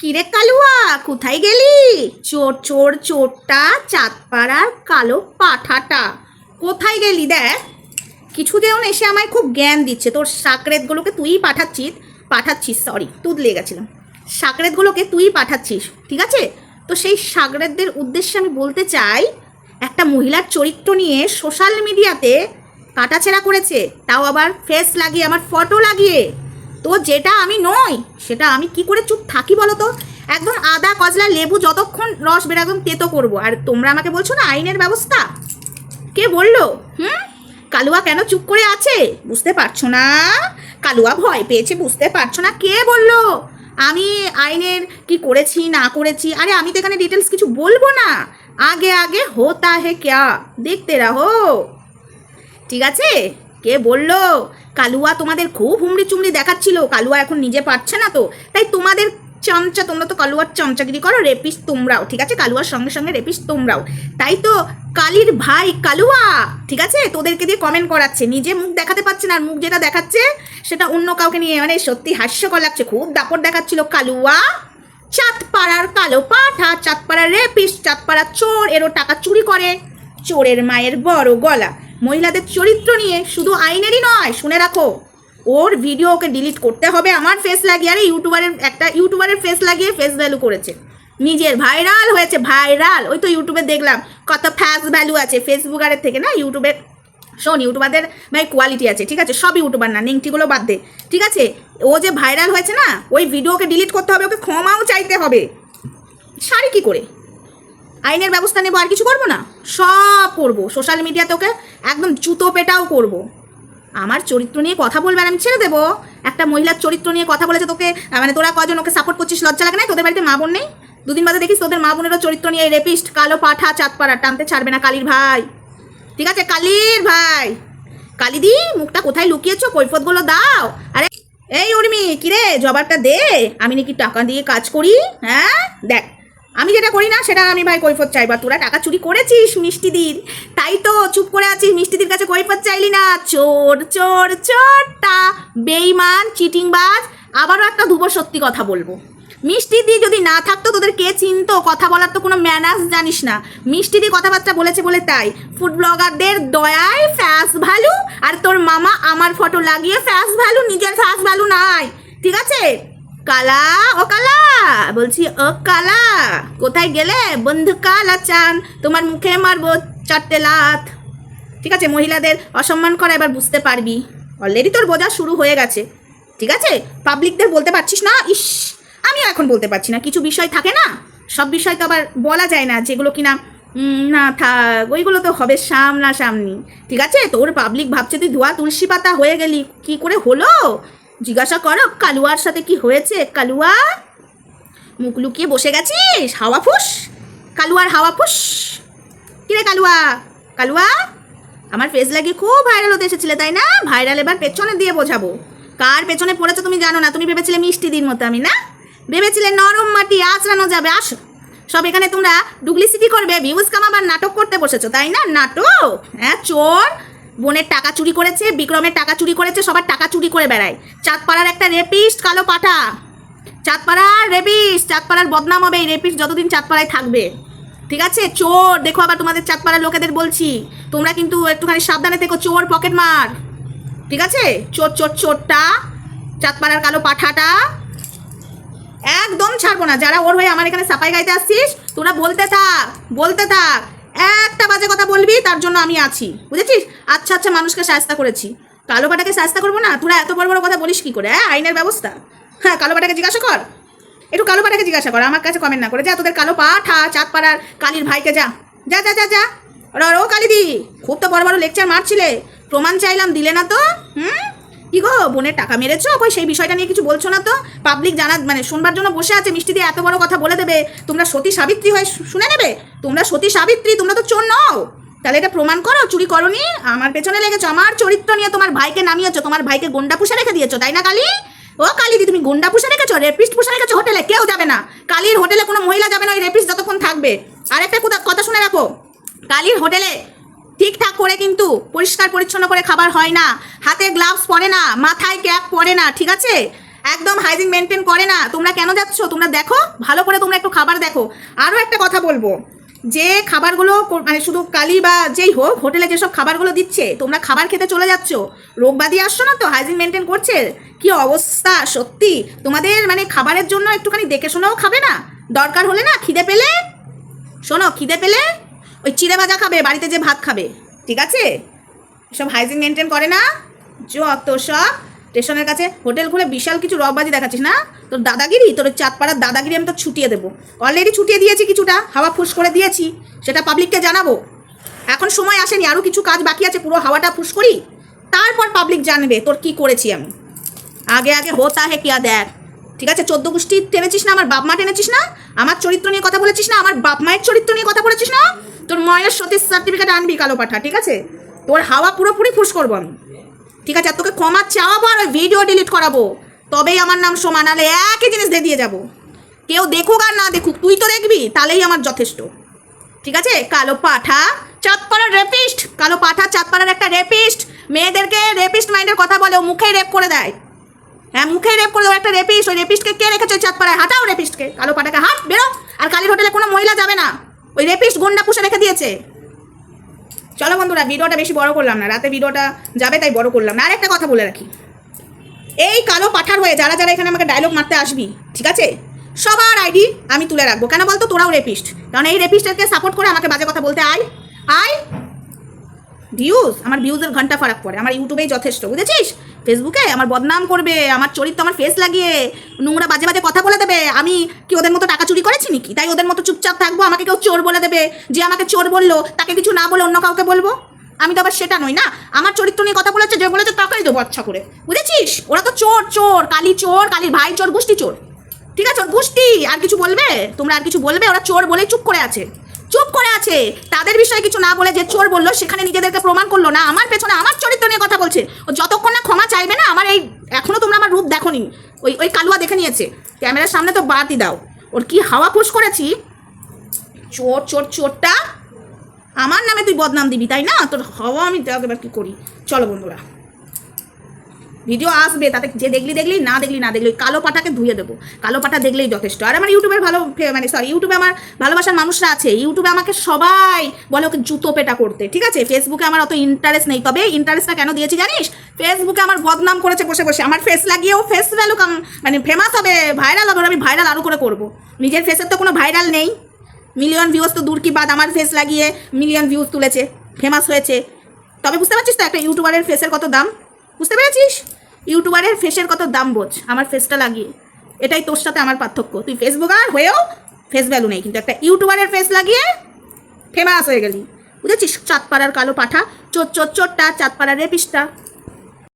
কিরে কালুয়া, কোথায় গেলি? চোর চোর, চোরটা, চাঁদপাড়ার কালো পাঠাটা। কোথায় গেলি দেখ? কিছুজন এসে আমায় খুব জ্ঞান দিচ্ছে। তোর সাকরেতগুলোকে তুই পাঠাচ্ছিস পাঠাচ্ছিস সরি তুদ লেগে গেছিলাম। সাকরেতগুলোকে তুই পাঠাচ্ছিস, ঠিক আছে? তো সেই সাকরেতদের উদ্দেশ্যে আমি বলতে চাই, একটা মহিলার চরিত্র নিয়ে সোশ্যাল মিডিয়াতে কাটাছেড়া করেছে, তাও আবার ফেস লাগিয়ে, আমার ফটো লাগিয়ে। তো যেটা আমি নই সেটা আমি কি করে চুপ থাকি বলো তো একদম আদা, কজলা, লেবু যতক্ষণ রস বের একদম তেতো করব। আর তোমরা আমাকে বলছো না আইনের ব্যবস্থা? কে বলল? হুম? কালুয়া কেন চুপ করে আছে? বুঝতে পারছ না? কালুয়া ভয় পেয়েছে, বুঝতে পারছ না? কে বলল? আমি আইনের কি করেছি, না করেছি? আরে আমি তো এখানে ডিটেলস কিছু বলব না। আগে আগে হোতা হে ক্যা? দেখতে রাহো। ঠিক আছে? কে বলল? কালুয়া তোমাদের খুব হুমড়ি চুমড়ি দেখাচ্ছিল। কালুয়া এখন নিজে পারছে না তো। তাই তোমাদের চামচা, তোমরা তো কালুয়ার চামচাগিরি করো রেপিস তোমরাও, ঠিক আছে? কালুয়ার সঙ্গে সঙ্গে রেপিস তোমরাও। তাই তো কালির ভাই কালুয়া, ঠিক আছে? তোদেরকে দিয়ে কমেন্ট করাচ্ছে, নিজে মুখ দেখাতে পারছে না, আর মুখ যেটা দেখাচ্ছে, সেটা অন্য কাউকে নিয়ে মানে সত্যি হাস্যকর লাগছে, খুব দাপট দেখাচ্ছিল কালুয়া। চাঁদপাড়ার কালো পাঠা, চাঁদপাড়ার রেপিস চাঁদপাড়ার চোর, এরও টাকা চুরি করে। চোরের মায়ের বড় গলা। মহিলাদের চরিত্র নিয়ে শুধু আইনেরই নয়, শুনে রাখো। ওর ভিডিও ওকে ডিলিট করতে হবে, আমার ফেস লাগিয়ে, আরে ইউটিউবারের, একটা ইউটিউবারের ফেস লাগিয়ে ফেস ভ্যালু করেছে। নিজের ভাইরাল হয়েছে ভাইরাল ওই তো ইউটিউবে দেখলাম, কত ফ্যাস ভ্যালু আছে ফেসবুকারের থেকে, না? ইউটিউবের শোন, ইউটিউবারদের ভাই কোয়ালিটি আছে, ঠিক আছে? সব ইউটিউবার না, নিংটিগুলো বাদ দে, ঠিক আছে? ও যে ভাইরাল হয়েছে না, ওই ভিডিওকে ডিলিট করতে হবে, ওকে ক্ষমাও চাইতে হবে। শাড়ি কি করে? আইনের ব্যবস্থা নেব আর কিছু করব না? সব করব। সোশ্যাল মিডিয়াতে ওকে একদম জুতো পেটাও করব। আমার চরিত্র নিয়ে কথা বলবে আমি ছেড়ে দেবো। একটা মহিলার চরিত্র নিয়ে কথা বলেছে তোকে মানে তোরা কজন ওকে সাপোর্ট করছিস, লজ্জা লাগে না তোদের বাড়িতে মা বোন নেই? দুদিন বাদে দেখিস তোদের মা বোনেরও চরিত্র নিয়ে এই রেপিস্ট কালো পাঠা, চাঁদপাড়া, টানতে ছাড়বে না কালির ভাই। ঠিক আছে? কালির ভাই। কালিদি, মুখটা কোথায় লুকিয়েছো? কৈফতগুলো দাও। আরে, এই উর্মি, কিরে, জবাবটা দে। আমি নাকি টাকা দিয়ে কাজ করি? হ্যাঁ? দেখ। আমি যেটা করি না, সেটা আমি ভাই কৈফত চাইবা তোরা টাকা চুরি করেছিস মিষ্টি মিষ্টিদির তাই তো চুপ করে আছিস, মিষ্টি মিষ্টিদির কাছে কৈফত চাইলি না। চোর চোর, চোরটা, বেইমান, চিটিংবাজ, আবারও একটা ধুবো সত্যি কথা বলব। মিষ্টি দি যদি না থাকতো, তোদের কে চিনতো? কথা বলার তো কোনো ম্যানার্স জানিস না। মিষ্টি দি কথাবার্তা বলেছে বলে তাই। ফুড ব্লগারদের দয়ায় ফ্যাস ভ্যালু আর তোর মামা আমার ফটো লাগিয়ে ফ্যাস ভ্যালু নিজের ফ্যাস ভ্যালু নাই। ঠিক আছে? কালা ও কালা বলছি ও কালা কোথায় গেলে? বন্ধু কালা চান তোমার মুখে মারবো চারটে লাত ঠিক আছে, মহিলাদের অসম্মান করা এবার বুঝতে পারবি। অলরেডি তোর বোঝা শুরু হয়ে গেছে। ঠিক আছে? পাবলিকদের বলতে পারছিস না? ইস, আমিও এখন বলতে পারছি না, কিছু বিষয় থাকে না? সব বিষয় তো আবার বলা যায় না, যেগুলো কিনা না থাক, ওইগুলো তো হবে সামনা সামনি ঠিক আছে? তোর পাবলিক ভাবছে তুই ধোয়া তুলসী পাতা হয়ে গেলি, কি করে হলো? জিজ্ঞাসা করো, কালুয়ার সাথে কি হয়েছে? কালুয়া? মুখ লুকিয়ে বসে গেছিস? হাওয়া ফুস? কালুয়ার হাওয়া ফুস? কিরে কালুয়া? কালুয়া? আমার ফেস লাগিয়ে খুব ভাইরাল হতে এসেছিলে, তাই না? ভাইরাল এবার পেছনে দিয়ে বোঝাবো। কার পেছনে পড়েছো তুমি জানো না, তুমি ভেবেছিলে মিষ্টি দিন মতো আমি, না? ভেবেছিলে নরম মাটি আঁচড়ানো যাবে, আসো। সব এখানে তোমরা ডুপ্লিসিটি করবে ভিউজ কামাবার নাটক করতে বসেছো, তাই না? নাটক? হ্যাঁ চোর? বোনের টাকা চুরি করেছে, বিক্রমের টাকা চুরি করেছে, সবার টাকা চুরি করে বেড়ায়। চাঁদপাড়ার একটা রেপিস্ট কালো পাঠা চাঁদপাড়ার রেপিস্ট, চাঁদপাড়ার বদনাম হবে, এই রেপিস্ট যতদিন চাঁদপাড়ায় থাকবে। ঠিক আছে? চোর, দেখো আবার তোমাদের চাঁদপাড়ার লোকেদের বলছি। তোমরা কিন্তু একটুখানি সাবধানে থেকো, চোর পকেট মার। ঠিক আছে? চোর চোর, চোরটা, চাঁদপাড়ার কালো পাঠাটা। একদম ছাড়বো না। যারা ওর হয়ে আমার এখানে সাপাই গাইতে আসছিস, তোরা বলতে থাক বলতে থাক একটা বাজে কথা বলবি তার জন্য আমি আছি, বুঝেছিস? আচ্ছা আচ্ছা মানুষকে সাহস্তা করেছি। কালো পাটাকে করব না? তোরা এত বড় বড় কথা বলিস কি করে হ্যাঁ? আইনের ব্যবস্থা। হ্যাঁ কালো পাটাকে জিজ্ঞাসা কর। একটু কালো পাটাকে জিজ্ঞাসা কর, আমার কাছে কমেন্ট না করে। যা, তোদের কালো পাঠা, চাঁদপাড়ার কালির ভাইকে যা। যা যা যা যা। ও কালিদি, খুব তো বড় বড় লেকচার মারছিলে। প্রমাণ চাইলাম, দিলে না তো? হুম? কি গো, বোনের টাকা মেরেছো? কই, সেই বিষয়টা নিয়ে কিছু বলছো না তো? পাবলিক জানা মানে শুনবার জন্য বসে আছে, মিষ্টি দিয়ে এত বড় কথা বলে দেবে। তোমরা সতী সাবিত্রী হয়ে শুনে নেবে? তোমরা সতী সাবিত্রী, তোমরা তো চোর নও। তাহলে এটা প্রমাণ করো, চুরি করনি, আমার পেছনে লেগেছো, আমার চরিত্র নিয়ে তোমার ভাইকে নামিয়েছো, তোমার ভাইকে গন্ডা পুষে রেখে দিয়েছ, তাই না কালি? ও কালি কালিদি তুমি গন্ডা পুষে রেখেছো, রেপিস্ট পুষে রেখেছো, হোটেলে কেউ যাবে না। কালির হোটেলে কোনো মহিলা যাবে না, ওই রেপিস্ট যতক্ষণ থাকবে। আর একটা কথা শুনে রাখো, কালির হোটেলে ঠিকঠাক করে কিন্তু পরিষ্কার পরিচ্ছন্ন করে খাবার হয় না, হাতে গ্লাভস পরে না, মাথায় ক্যাপ পরে না, ঠিক আছে? একদম হাইজিন মেনটেন করে না, তোমরা কেন যাচ্ছ? তোমরা দেখো, ভালো করে তোমরা একটু খাবার দেখো। আরও একটা কথা বলব যে খাবারগুলো মানে শুধু কালি বা যেই হোক, হোটেলে যেসব খাবারগুলো দিচ্ছে, তোমরা খাবার খেতে চলে যাচ্ছ। রোগবাদী আসছো না তো? হাইজিন মেনটেন করছে? কি অবস্থা? সত্যি? তোমাদের মানে খাবারের জন্য একটুখানি দেখে শোনাও খাবে না? দরকার হলে না খিদে পেলে? শোনো, খিদে পেলে ওই চিড়ে ভাজা খাবে, বাড়িতে যে ভাত খাবে। ঠিক আছে? সব হাইজিন মেনটেন করে না? যত সব স্টেশনের কাছে হোটেল খুলে বিশাল কিছু রকবাজি দেখাচ্ছিস, না? তোর দাদাগিরি, তোর চাঁদপাড়ার দাদাগিরি আমি তো ছুটিয়ে দেবো। অলরেডি ছুটিয়ে দিয়েছি কিছুটা, হাওয়া ফুস করে দিয়েছি, সেটা পাবলিককে জানাব। এখন সময় আসেনি আরও কিছু কাজ বাকি আছে, পুরো হাওয়াটা ফুস করি। তারপর পাবলিক জানবে তোর কি করেছি আমি। আগে আগে হোতা হে কিয়া দেখ। ঠিক আছে, চোদ্দ গোষ্ঠী টেনেছিস না, আমার বাপ মা টেনেছিস না? আমার চরিত্র নিয়ে কথা বলেছিস না? আমার বাপ মায়ের চরিত্র নিয়ে কথা বলেছিস না? তোর মায়ের সতীশ সার্টিফিকেট আনবি, কালো পাঠা, ঠিক আছে? তোর হাওয়া পুরোপুরি ফুস করব আমি। ঠিক আছে, আর তোকে ক্ষমা চাওয়াবো আর ওই ভিডিও ডিলিট করাবো। তবেই আমার নাম সমান নাহলে একই জিনিস দিয়ে দিয়ে যাব। কেউ দেখুক আর না দেখুক, তুই তো দেখবি, তাহলেই আমার যথেষ্ট। ঠিক আছে? কালো পাঠা, চাঁদপাড়ার রেপিস্ট কালো পাঠা, চাঁদপাড়ার একটা রেপিস্ট মেয়েদেরকে রেপিস্ট মাইন্ডের কথা বলে, ও মুখেই রেপ করে দেয়। হ্যাঁ মুখেই রেপ করে দেবো একটা রেপিস্ট ওই রেপিস্টকে কে রেখেছে ওই চাঁদপাড়ায়? হাঁটাও রেপিস্টকে কালো পাঠাকে হাট, বেরো। আর কালীর হোটেলে কোনো মহিলা যাবে না। ওই রেপিস্ট গুন্ডা পুষে রেখে দিয়েছে। চলো বন্ধুরা, ভিডিওটা বেশি বড় করলাম না, রাতে ভিডিওটা যাবে তাই বড় করলাম না। আর একটা কথা বলে রাখি। এই কালো পাঠার হয়ে যারা যারা এখানে আমাকে ডায়লগ মারতে আসবি, ঠিক আছে? সবার আইডি আমি তুলে রাখব। কেন বলতো? তোরাও রেপিস্ট কারণ এই রেপিস্টকে সাপোর্ট করে আমাকে বাজে কথা বলতে আয়। আয়। ভিউজ আমার ভিউজের ঘণ্টা ফারাক পড়ে, আমার ইউটিউবেই যথেষ্ট, বুঝেছিস? ফেসবুকে আমার বদনাম করবে, আমার চরিত্র, আমার ফেস লাগিয়ে, নোংরা বাজে বাজে কথা বলে দেবে, আমি কি ওদের মতো টাকা চুরি করেছি নাকি? তাই ওদের মতো চুপচাপ থাকব, আমাকে কেউ চোর বলে দেবে, যে আমাকে চোর বলল, তাকে কিছু না বলে অন্য কাউকে বলব? আমি তো আবার সেটা নই না, আমার চরিত্র নিয়ে কথা বলেছে, যে বলেছে তাকেই দেবো আচ্ছা করে, বুঝেছিস? ওরা তো চোর চোর, কালি চোর, কালির ভাই চোর, গোষ্ঠী চোর, ঠিক আছে? ওর গোষ্ঠী, আর কিছু বলবে? তোমরা আর কিছু বলবে? ওরা চোর বলেই চুপ করে আছে। চুপ করে আছে। তাদের বিষয়ে কিছু না বলে যে চোর বলল, সেখানে নিজেদেরকে প্রমাণ করল না। আমার পেছনে আমার চরিত্র নিয়ে কথা বলছে। ও যতক্ষণ না ক্ষমা চাইবে না, আমার এই এখনও তোমরা আমার রূপ দেখোনি। ওই ওই কালুয়া দেখে নিয়েছে। ক্যামেরার সামনে তো বাতি দাও। ওর কি হাওয়া ফুস করেছি? চোর চোর, চোরটা? আমার নামে তুই বদনাম দিবি, তাই না? তোর হাওয়া আমি দেখ এবার কি করি? চলো বন্ধুরা। ভিডিও আসবে, তাতে যে দেখলি দেখলি, না দেখলি না দেখলি কালো পাটাকে ধুয়ে দেবো। কালো পাটা দেখলেই যথেষ্ট। আর আমার ইউটিউবের ভালো মানে সরি ইউটিউবে আমার ভালোবাসার মানুষরা আছে। ইউটিউবে আমাকে সবাই বলে ওকে জুতো পেটা করতে, ঠিক আছে? ফেসবুকে আমার অত ইন্টারেস্ট নেই। তবে ইন্টারেস্টটা কেন দিয়েছি জানিস? ফেসবুকে আমার বদনাম করেছে বসে বসে। আমার ফেস লাগিয়েও ফেস ভ্যালু কাম মানে ফেমাস হবে ভাইরাল হবে আমি ভাইরাল আরও করে করব। নিজের ফেসের তো কোনো ভাইরাল নেই। মিলিয়ন ভিউজ তো দূর কি বাদ, আমার ফেস লাগিয়ে মিলিয়ন ভিউজ তুলেছে ফেমাস হয়েছে। তবে বুঝতে পারছিস তো একটা ইউটিউবারের ফেসের কত দাম? বুঝতে পেরেছিস? ইউটিউবারের ফেসের কত দাম বোঝ? আমার ফেসটা লাগিয়ে। এটাই তোর সাথে আমার পার্থক্য। তুই ফেসবুকার হয়েও ফেস ভ্যালু নেই। কিন্তু একটা ইউটিউবারের ফেস লাগিয়ে ফেমাস হয়ে গেলি। বুঝেছিস? চাঁদপাড়ার কালো পাঠা, চোর চোর চোরটা, চাঁদপাড়ার রেপিসটা